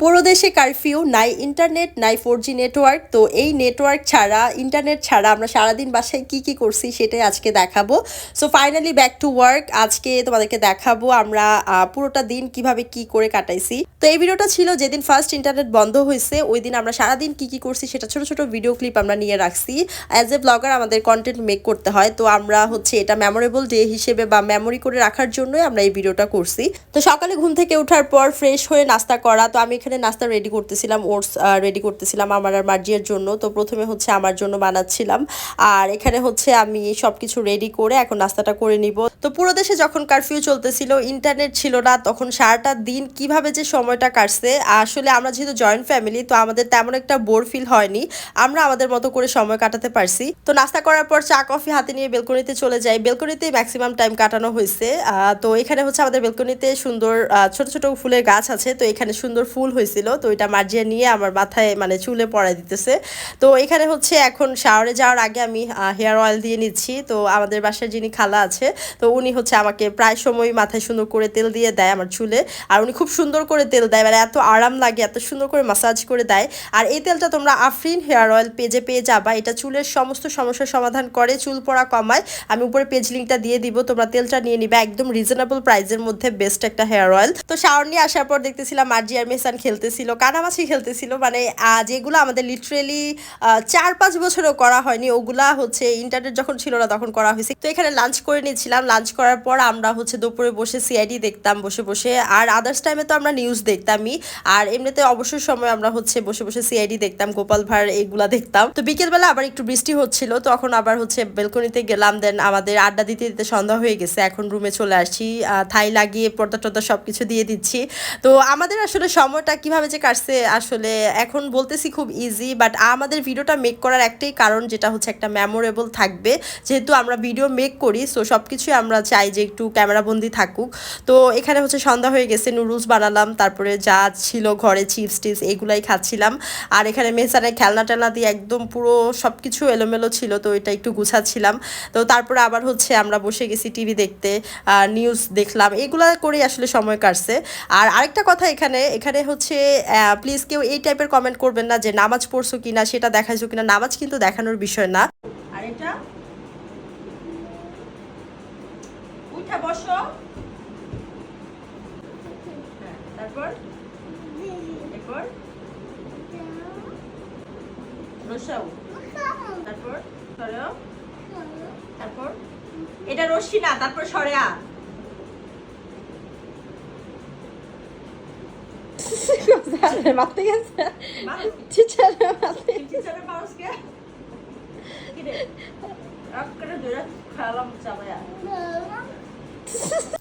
পুরো দেশে কারফিউ নাই ইন্টারনেট নাই ফোর জি নেটওয়ার্ক তো এই নেটওয়ার্ক ছাড়া ইন্টারনেট ছাড়া আমরা সারাদিন বাসায় কি কি করছি সেটাই আজকে দেখাবো। So finally back to work আজকে তোমাদেরকে দেখাবো আমরা পুরোটা দিন কীভাবে কি করে কাটাইছি। তো এই ভিডিওটা ছিল যেদিন ফার্স্ট ইন্টারনেট বন্ধ হয়েছে ওই দিন আমরা সারাদিন কি কি করছি সেটা ছোট ছোট ভিডিও ক্লিপ আমরা নিয়ে রাখছি। অ্যাজ এ ব্লগার আমাদের কন্টেন্ট মেক করতে হয়, তো আমরা হচ্ছে এটা মেমোরেবল ডে হিসেবে বা মেমোরি করে রাখার জন্যই আমরা এই ভিডিওটা করছি। তো সকালে ঘুম থেকে ওঠার পর ফ্রেশ হয়ে নাস্তা করা, তো আমি এখানে নাস্তা রেডি করতেছিলাম ওটস রেডি করতেছিলাম আমার আর মার্জিয়ার জন্য। তো প্রথমে হচ্ছে আমার জন্য বানাচ্ছিলাম, আর এখানে হচ্ছে আমি সব কিছু রেডি করে এখন নাস্তাটা করে নিব। তো পুরো দেশে যখন কারফিউ চলতেছিল ইন্টারনেট ছিল না, তখন সারাটা দিন কীভাবে যে সময়টা কাটছে। আসলে আমরা যেহেতু জয়েন্ট ফ্যামিলি তো আমাদের তেমন একটা বোর ফিল হয়নি। আমরা আমাদের মতো করে সময় কাটাতে পারছি। তো নাস্তা করার পর চা কফি হাতে নিয়ে বেলকনিতে চলে যাই। বেলকনিতে ম্যাক্সিমাম টাইম কাটানো হয়েছে। তো এখানে হচ্ছে আমাদের বেলকনিতে সুন্দর ছোট ছোট ফুলের গাছ আছে। তো এখানে সুন্দর ফুল হয়েছিল। তো এটা মার্জিয়া নিয়ে আমার মাথায় মানে চুলে পড়াই দিতেছে। তো এখানে হচ্ছে এখন শাওয়ারে যাওয়ার আগে আমি হেয়ার অয়েল দিয়ে নিচ্ছি। তো আমাদের বাসায় যিনি খালা আছে, তো উনি হচ্ছে আমাকে প্রায় সময় মাথায় সুন্দর করে তেল দিয়ে দেয় আমার চুলে। আর উনি খুব সুন্দর করে তেল দেয় মানে এত আরাম লাগে, এত সুন্দর করে মাসাজ করে দেয়। আর এই তেলটা তোমরা আফরিন হেয়ার অয়েল পেজে পেয়ে যাবা। এটা চুলের সমস্ত সমস্যার সমাধান করে, চুল পড়া কমায়। আমি উপরে পেজ লিঙ্কটা দিয়ে দিব, তোমরা তেলটা নিয়ে নিবে। একদম রিজনেবল প্রাইসের মধ্যে বেস্ট একটা হেয়ার অয়েল। তো শাওয়ার নিয়ে আসার পর দেখতেছিলাম আর মেসান খেলতেছিল, কানামাছি খেলতেছিল। মানে যেগুলো আমাদের লিটারেলি চার পাঁচ বছরও করা হয়নি, ওগুলা হচ্ছে ইন্টারনেট যখন ছিল না তখন করা হয়েছে। তো এখানে লাঞ্চ করে নিয়েছিলাম। লাঞ্চ করার পর আমরা হচ্ছে দুপুরে বসে সিআইডি দেখতাম বসে বসে। আর আদার্স টাইমে তো আমরা নিউজ দেখতামই আর এমনিতে অবসর সময় আমরা হচ্ছে বসে বসে সিআইডি দেখতাম, গোপাল ভাঁড় এগুলা দেখতাম। তো বিকেলবেলা আবার একটু বৃষ্টি হচ্ছিল, তখন আবার হচ্ছে বেলকনিতে গেলাম দেন আমাদের আড্ডা দিতে দিতে সন্ধ্যা হয়ে গেছে, এখন রুমে চলে আসছি। থাই লাগিয়ে পর্দা টর্দা সব কিছু দিয়ে দিচ্ছি। তো আমাদের আসলে সময়টা কীভাবে যে কাটছে আসলে এখন বলতেছি খুব ইজি বাট আমাদের ভিডিওটা মেক করার একটাই কারণ যেটা হচ্ছে একটা মেমোরেবল থাকবে। যেহেতু আমরা ভিডিও মেক করি সো সব কিছুই আমরা চাই যে একটু ক্যামেরাবন্দি থাকুক। তো এখানে হচ্ছে সন্ধ্যা হয়ে গেছে নুডলস বানালাম, তারপরে যা ছিল ঘরে চিপস টিপস এগুলাই খাচ্ছিলাম। আর এখানে মেসানে খেলনা টেলনা দিয়ে একদম পুরো সব কিছু এলোমেলো ছিল, তো এটা একটু গুছাচ্ছিলাম। তো তারপরে আবার হচ্ছে আমরা বসে গেছি টিভি দেখতে নিউজ দেখলাম। এগুলা করেই আসলে সময় কাটছে। আর আরেকটা কথা এখানে এখানে হচ্ছে প্লিজ কেউ এই টাইপের কমেন্ট করবেন না যে নামাজ পড়ছো কিনা, সেটা দেখাইছো কিনা, নামাজ কিন্তু দেখানোর বিষয় না। আর এটা? উঠা বসো। তারপর এরপর? বসাও তারপর? সরো তারপর? এটা রশ্মি না তারপর সরে আ মারতে গেছে। টিচারে মারতে টিচারের মানুষকে কি রে? রাগ করে ধরে খাওয়ালাম চাবায়া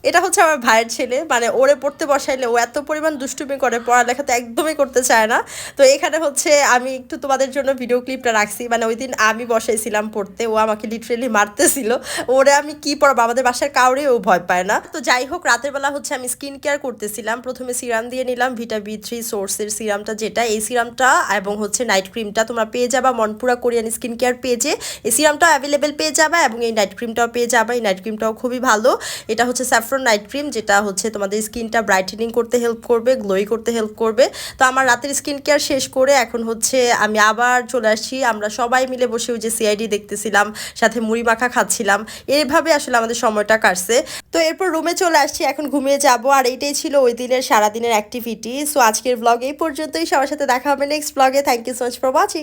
এটা হচ্ছে আমার ভাইয়ের ছেলে। মানে ওরে পড়তে বসাইলে ও এত পরিমাণ দুষ্টুমি করে পড়ালেখা তো একদমই করতে চায় না। তো এখানে হচ্ছে আমি একটু তোমাদের জন্য ভিডিও ক্লিপটা রাখছি। মানে ওই দিন আমি বসাইছিলাম পড়তে, ও আমাকে লিটারেলি মারতেছিল। ওরে আমি কি পড়াবো? আমাদের বাসার কাউরে ও ভয় পায় না। তো যাই হোক, রাতের বেলা হচ্ছে আমি স্কিন কেয়ার করতেছিলাম। প্রথমে সিরাম দিয়ে নিলাম ভিটা বি থ্রি সোর্সের সিরামটা যেটা। এই সিরামটা এবং হচ্ছে নাইট ক্রিমটা তোমরা পেয়ে যাবা। মনপুরা কোরিয়ান স্কিন কেয়ার পেজে। এই সিরামটা অ্যাভেলেবেল পেয়ে যাবা এবং এই নাইট ক্রিমটাও পেয়ে যাবা। এই নাইট ক্রিমটাও খুবই ভালো। এটা হচ্ছে স্যাফরন নাইট ক্রিম যেটা হচ্ছে তোমাদের স্কিনটা ব্রাইটেনিং করতে হেল্প করবে গ্লোই করতে হেল্প করবে। তো আমার রাতের স্কিন কেয়ার শেষ করে এখন হচ্ছে আমি আবার চলে আসছি। আমরা সবাই মিলে বসে ওই যে সিআইডি দেখতেছিলাম, সাথে মুড়ি মাখা খাচ্ছিলাম। এইভাবে আসলে আমাদের সময়টা কাটছে। তো এরপর রুমে চলে আসছি, এখন ঘুমিয়ে যাব। আর এইটাই ছিল ওই দিনের, সারাদিনের অ্যাক্টিভিটি সো আজকের ব্লগ এই পর্যন্তই। সবার সাথে দেখা হবে নেক্সট ব্লগে thank you so much for watching